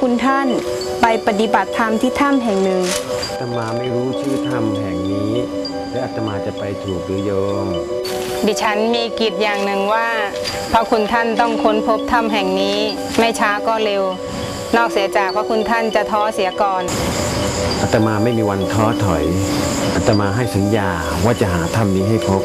คุณท่านไปปฏิบัติธรรมที่ถ้ำแห่งหนึ่งอาตมาไม่รู้ชื่อถ้ำแห่งนี้ และอาตมาจะไปถูกหรือโยม ดิฉันมีกิจอย่างหนึ่งว่าพระคุณท่านต้องค้นพบถ้ำแห่งนี้ ไม่ช้าก็เร็ว นอกเสียจากพระคุณท่านจะท้อเสียก่อน อาตมาไม่มีวันท้อถอย อาตมาให้สัญญาว่าจะหาถ้ำนี้ให้พบ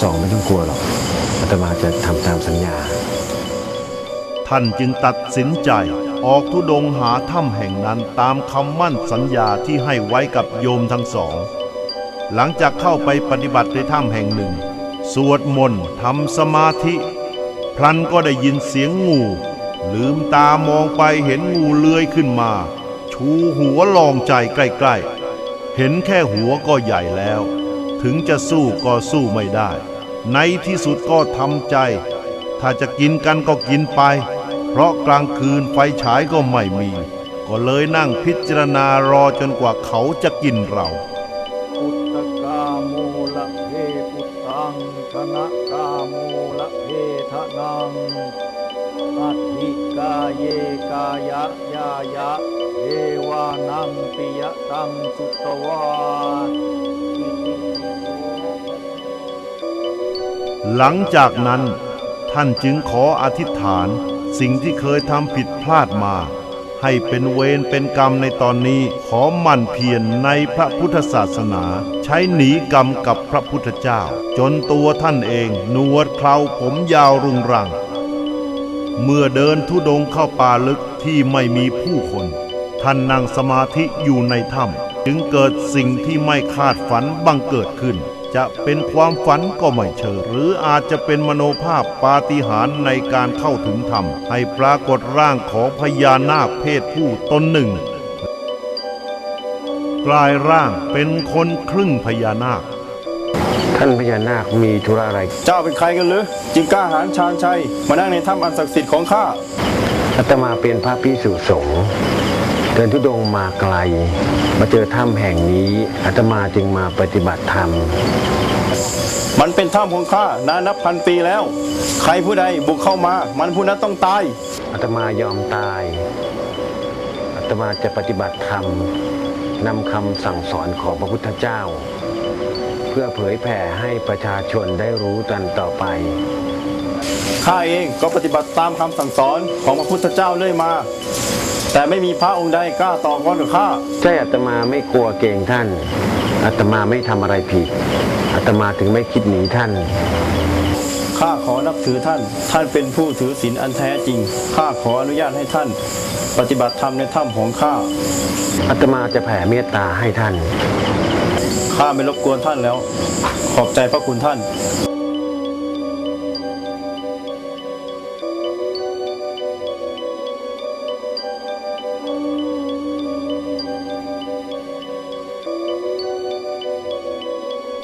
สองไม่ต้องกลัวหรอกอาตมาจะทำตามสัญญา ท่านจึงตัดสินใจออกทุดงหาถ้ำแห่งนั้นตามคำมั่นสัญญาที่ให้ไว้กับโยมทั้งสอง หลังจากเข้าไปปฏิบัติในถ้ำแห่งหนึ่ง สวดมนต์ทำสมาธิ พลันก็ได้ยินเสียงงู ลืมตามองไปเห็นงูเลื้อยขึ้นมา ชูหัวลองใจใกล้ๆ เห็นแค่หัวก็ใหญ่แล้ว ถึงจะสู้ก็สู้ไม่ได้ ในที่สุดก็ทำใจ ถ้าจะกินกันก็กินไป เพราะกลางคืนไฟฉายก็ไม่มี ก็เลยนั่งพิจารณารอจนกว่าเขาจะกินเราพุทธกาโมละเพพุทธังธนะกาโมละเพทนังอัติกาเยกายะยายะ เอวานังปิยตังสุตวาหลังจากนั้นท่านจึงขออธิษฐานสิ่งที่เคยทำผิดพลาดมา ให้เป็นเวรเป็นกรรมในตอนนี้ขอมั่นเพียรในพระพุทธศาสนา ใช้หนีกรรมกับพระพุทธเจ้า จนตัวท่านเองนวดเคราผมยาวรุงรัง เมื่อเดินทุดงเข้าป่าลึกที่ไม่มีผู้คน ท่านนั่งสมาธิอยู่ในถ้ำจึงเกิดสิ่งที่ไม่คาดฝันบังเกิดขึ้น จะเป็นความฝันก็ไม่เชิงหรืออาจจะเป็นมโนภาพปาฏิหาริย์ในการเข้าถึงธรรม ให้ปรากฏร่างของพญานาคเพศผู้ตนหนึ่ง กลายร่างเป็นคนครึ่งพญานาคท่านพญานาคมีธุระอะไร เจ้าเป็นใครกันหรือจึงกล้าหาญชาญชัย มานั่งในถ้ำอันศักดิ์สิทธิ์ของข้าอาตมาเป็นพระพิสุสงฆ์ เดินทุดงค์มาไกล มาเจอถ้ำแห่งนี้อาตมาจึงมาปฏิบัติธรรม มันเป็นถ้ำของข้านานนับพันปีแล้ว ใครผู้ใดบุกเข้ามา มันผู้นั้นต้องตายอาตมายอมตายอาตมาจะปฏิบัติธรรมนำคำสั่งสอนของพระพุทธเจ้า เพื่อเผยแผ่ให้ประชาชนได้รู้กันต่อไปข้าเองก็ปฏิบัติตามคำสั่งสอนของพระพุทธเจ้าเรื่อยมา แต่ไม่มีพระองค์ใดกล้าต่อกรกับข้าใช่อาตมาไม่กลัวเกรงท่านอาตมาไม่ทำอะไรผิดอาตมาถึงไม่คิดหนีท่าน ข้าขอนับถือท่าน ท่านเป็นผู้ถือศีลอันแท้จริง ข้าขออนุญาตให้ท่าน ปฏิบัติธรรมในถ้ำของข้า อาตมาจะแผ่เมตตาให้ท่าน ข้าไม่รบกวนท่านแล้ว ขอบใจพระคุณท่าน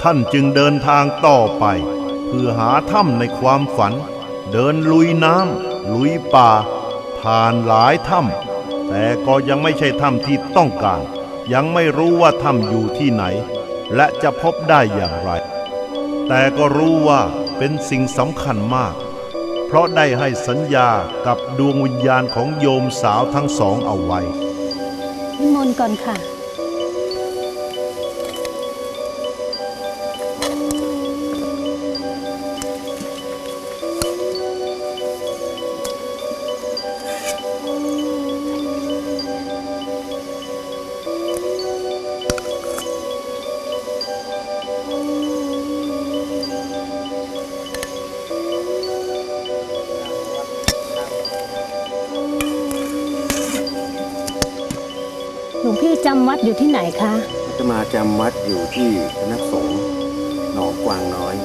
ท่านจึงเดินทางต่อไป เพื่อหาถ้ำในความฝัน เดินลุยน้ำลุยป่า ผ่านหลายถ้ำแต่ก็ยังไม่ใช่ถ้ำที่ต้องการ ยังไม่รู้ว่าถ้ำอยู่ที่ไหน และจะพบได้อย่างไร แต่ก็รู้ว่าเป็นสิ่งสำคัญมาก เพราะได้ให้สัญญากับดวงวิญญาณของโยมสาวทั้งสองเอาไว้นิมนต์ก่อนค่ะ จำวัดอยู่ที่ไหนคะ อาตมาจำวัดอยู่ที่สำนักสงฆ์หนองกวางน้อย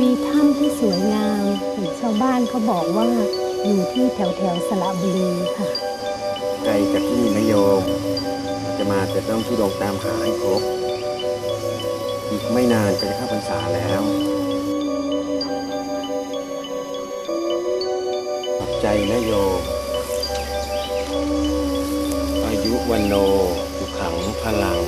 มีถ้ำที่สวยงามเห็นชาวบ้านเขาบอกว่าอยู่ที่แถวแถวๆสระบุรีค่ะ ไกลจากที่นี่นะโยมอาตมาจะต้องทุดงตามหาให้พบ อีกไม่นานก็จะเข้าพรรษาแล้ว ขอบใจนะโยม อายุวันโนสุขังพลัง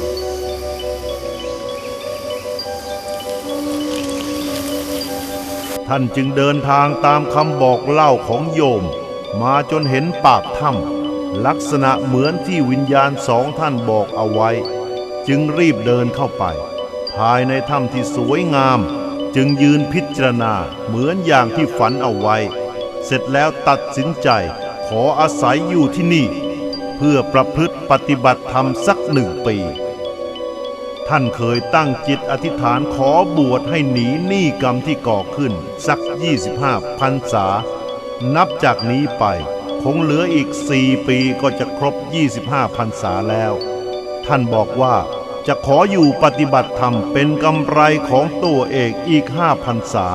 ท่านจึงเดินทางตามคำบอกเล่าของโยม มาจนเห็นปากถ้ำลักษณะเหมือนที่วิญญาณสองท่านบอกเอาไว้ จึงรีบเดินเข้าไปายในถ้ำที่สวยงาม จึงยืนพิจารณาเหมือนอย่างที่ฝันเอาไว้ เสร็จแล้วตัดสินใจขออาศัยอยู่ที่นี่ เพื่อประพฤติปฏิบัติธรรมสักหนึ่งปี ท่านเคยตั้งจิตอธิษฐานขอบวชให้หนีหนี้กรรมที่ก่อขึ้น สัก 25พรรษา นับจากนี้ไปคงเหลืออีก4ปีก็จะครบ 25พรรษาแล้ว ท่านบอกว่า จะขออยู่ปฏิบัติธรรมเป็นกำไรของตัวเอกอีก5พรรษา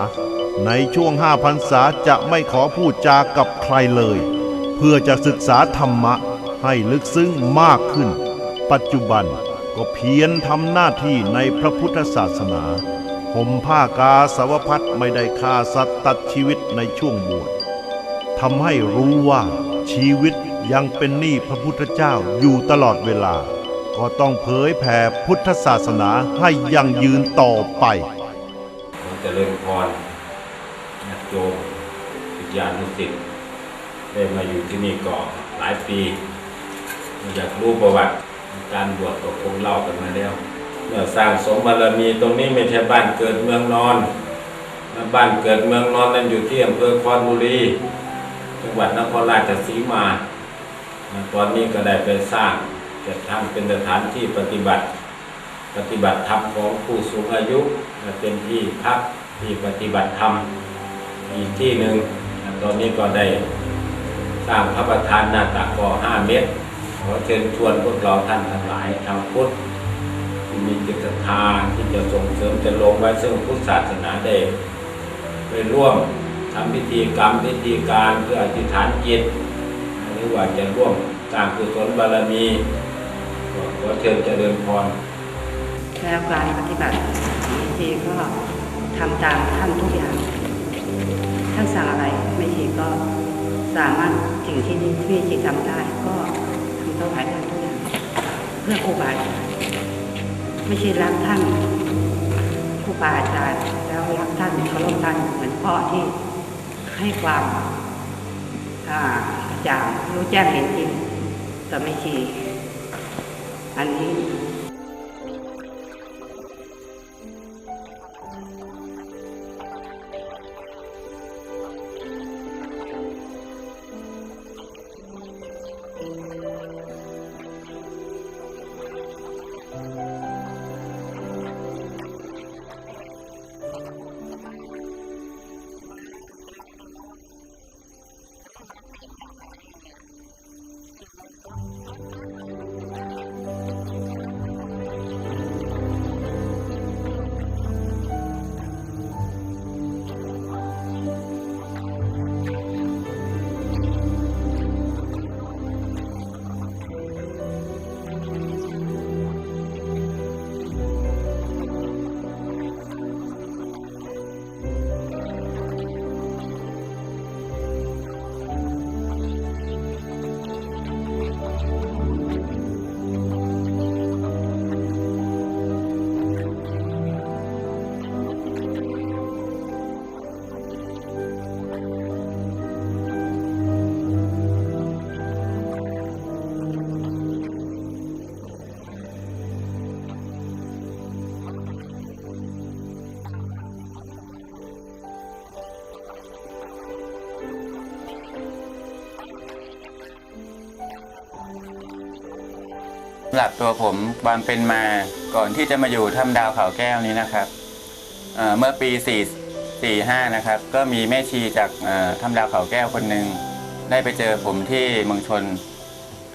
ในช่วง5พรรษาจะไม่ขอพูดจากับใครเลย เพื่อจะศึกษาธรรมะให้ลึกซึ้งมากขึ้น ปัจจุบันก็เพียรทำหน้าที่ในพระพุทธศาสนาห่มผ้ากาสาวพัดไม่ได้ฆ่าสัตว์ตัดชีวิตในช่วงบวชทำให้รู้ว่าชีวิตยังเป็นหนี้พระพุทธเจ้าอยู่ตลอดเวลา ก็ต้องเผยแผ่พุทธศาสนาให้ยั่งยืนต่อไปขอเจริญพรญาติโยมวิญญาณนุสิตได้มาอยู่ที่นี่ก่อนหลายปีอยากรู้ประวัติการบวชก็คงเล่ากันมาแล้วเมื่อสร้างสมบารมีตรงนี้ไม่ใช่บ้านเกิดเมืองนอนบ้านเกิดเมืองนอนนั้นอยู่ที่อำเภอคอนบุรีจังหวัดนครราชสีมาตอนนี้ก็ได้ไปสร้าง จะทำเป็นสถานที่ปฏิบัติ ปฏิบัติธรรมของผู้สูงอายุและเป็นที่พักที่ปฏิบัติธรรมอีกที่หนึ่งตอนนี้ก็ได้สร้างพระประธานหน้าตักก่อห้าเมตรขอเชิญชวนพวกเราท่านทั้งหลายชาวพุทธมีจิตศรัทธาที่จะส่งเสริมจะลงไว้ซึ่งพุทธศาสนาได้ไปร่วมทำพิธีกรรมพิธีการเพื่ออธิษฐานจิตหรือว่าจะร่วมสร้างกุศลบารมี ขอเชิญเจริญพรแล้วการปฏิบัติทีก็ทำตามท่านทุกอย่าง ท่านสั่งอะไรไม่ทีก็สามารถสิ่งที่ที่ทีทำได้ ก็ทำต้องหายท่านทุกอย่าง เพื่อครูบาอาจารย์ไม่ใช่รักท่านครูบาอาจารย์แล้วรักท่านเคารพท่านเหมือนพ่อที่ให้ความอ่าระจ่างรู้แจ้งเห็นจริงแต่ไม่ชี อั หรับตัวผมความเป็นมาก่อนที่จะมาอยู่ถ้ำดาวเขาแก้วนี้นะครับเอ่อเมื่อปี4 4 5นะครับ ก็มีแม่ชีจากเอ่อถ้ำดาวเขาแก้วคนหนึ่งได้ไปเจอผมที่เมืองชน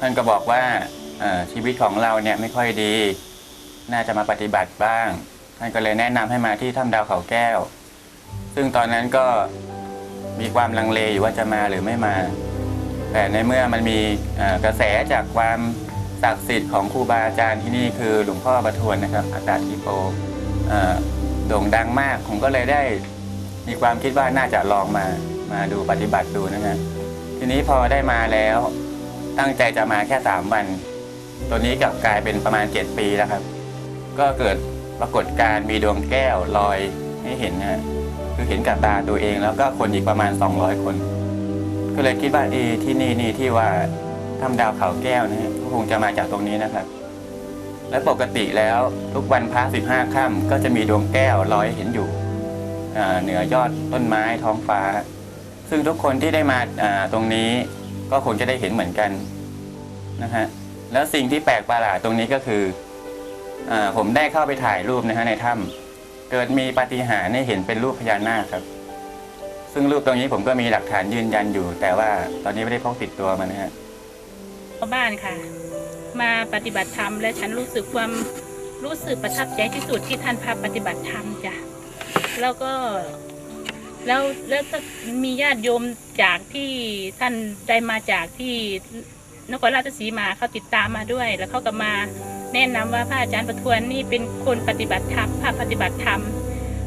ท่านก็บอกว่าชีวิตของเราเนี่ยไม่ค่อยดี น่าจะมาปฏิบัติบ้าง ท่านก็เลยแนะนำให้มาที่ถ้ำดาวเขาแก้ว ซึ่งตอนนั้นก็มีความลังเลอยู่ว่าจะมาหรือไม่มา แต่ในเมื่อมันมีกระแสจากความ ศักดิ์สิทธิ์ของครูบาอาจารย์ที่นี่คือหลวงพ่อประทวนนะครับอาจารย์ทีโปโด่งดังมาก ผมก็เลยได้มีความคิดว่าน่าจะลองมามาดูปฏิบัติดูนะฮะทีนี้พอได้มาแล้วตั้งใจจะมาแค่3วัน ตัวนี้กลับกลายเป็นประมาณ7ปีแล้วครับ ก็เกิดปรากฏการมีดวงแก้วลอยให้เห็นนะฮะคือเห็นกับตาตัวเองแล้วก็คนอีกประมาณ 200 คน ก็เลยคิดว่าเอที่นี่นี่ที่ว่า ทำดาวเขาแก้วนะฮะก็คงจะมาจากตรงนี้นะครับ และปกติแล้วทุกวันพระสิบห้าค่ำก็จะมีดวงแก้วลอยเห็นอยู่เหนือยอดต้นไม้ท้องฟ้า ซึ่งทุกคนที่ได้มาตรงนี้ก็คงจะได้เห็นเหมือนกันนะฮะแล้วสิ่งที่แปลกประหลาดตรงนี้ก็คืออผมได้เข้าไปถ่ายรูปนะฮะในถ้ำเกิดมีปาฏิหาริย์ให้เห็นเป็นรูปพญานาคครับ ซึ่งรูปตรงนี้ผมก็มีหลักฐานยืนยันอยู่ แต่ว่าตอนนี้ไม่ได้พกติดตัวมานะฮะ ชาวบ้านค่ะ มาปฏิบัติธรรมและฉันรู้สึกความรู้สึกประทับใจที่สุดที่ท่านพาปฏิบัติธรรมจ้ะแล้วก็แล้วแล้วมีญาติโยมจากที่ท่านได้มาจากที่นครราชสีมาเขาติดตามมาด้วย แล้วเขาก็มาแนะนำว่าพระอาจารย์ประทวนนี่เป็นคนปฏิบัติธรรมพระปฏิบัติธรรม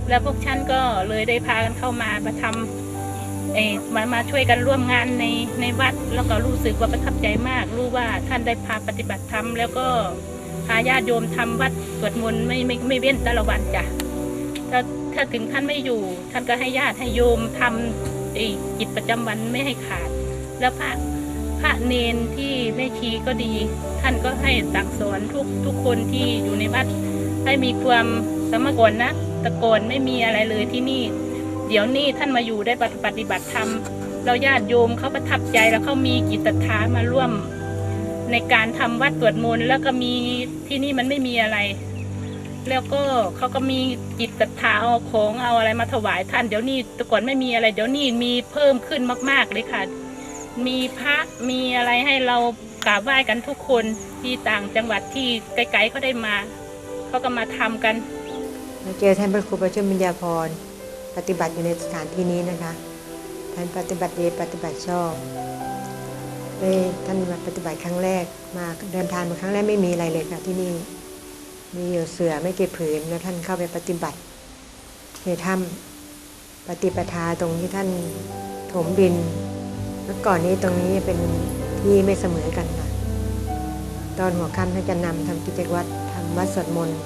แล้วพวกฉันก็เลยได้พากันเข้ามามาทำ เอมามาช่วยกันร่วมงานในในวัด แล้วก็รู้สึกว่าประทับใจมาก รู้ว่าท่านได้พาปฏิบัติธรรมแล้วก็พาญาติโยมทำวัดสวดมนต์ไม่ไม่ไม่เว้นแต่ละวันจ้ะถ้าถ้าถึงท่านไม่อยู่ ท่านก็ให้ญาติให้โยมทำไอ้กิจประจำวันไม่ให้ขาด แล้วพระพระเนนที่แม่ชีก็ดี ท่านก็ให้สั่งสอนทุกทุกคนที่อยู่ในวัดให้มีความสมกรนะตะโกนไม่มีอะไรเลยที่นี่ เดี๋ยวนี้ท่านมาอยู่ได้ปฏิบัติธรรมเราญาติโยมเขาประทับใจแล้วเขามีจิตศรัทธามาร่วมในการทำวัดสวดมนต์แล้วก็มีที่นี่มันไม่มีอะไร แล้วก็เขาก็มีจิตศรัทธาเอาของเอาอะไรมาถวายท่านเดี๋ยวนี้แต่ก่อนไม่มีอะไร เดี๋ยวนี้มีเพิ่มขึ้นมาก ๆเลยค่ะ มีพระมีอะไรให้เรากราบไหว้กันทุกคนที่ต่างจังหวัดที่ไกลๆเขาได้มาเขาก็มาทำกันมาเจอท่านพระครูประชุมปัญญาพร ปฏิบัติอยู่ในสถานที่นี้นะคะท่านปฏิบัติดีปฏิบัติชอบได้ท่านมาปฏิบัติครั้งแรกมาเดินทางมาครั้งแรกไม่มีอะไรเลยค่ะที่นี่มีอยู่เสือไม่กี่ผืนแล้วท่านเข้าไปปฏิบัติในถ้ำปฏิปทาตรงที่ท่านถมดินเมื่อก่อนนี้ตรงนี้เป็นที่ไม่เสมอกันค่ะตอนหัวค่ำท่านจะนำทำกิจวัตรทำวัดสวดมนต์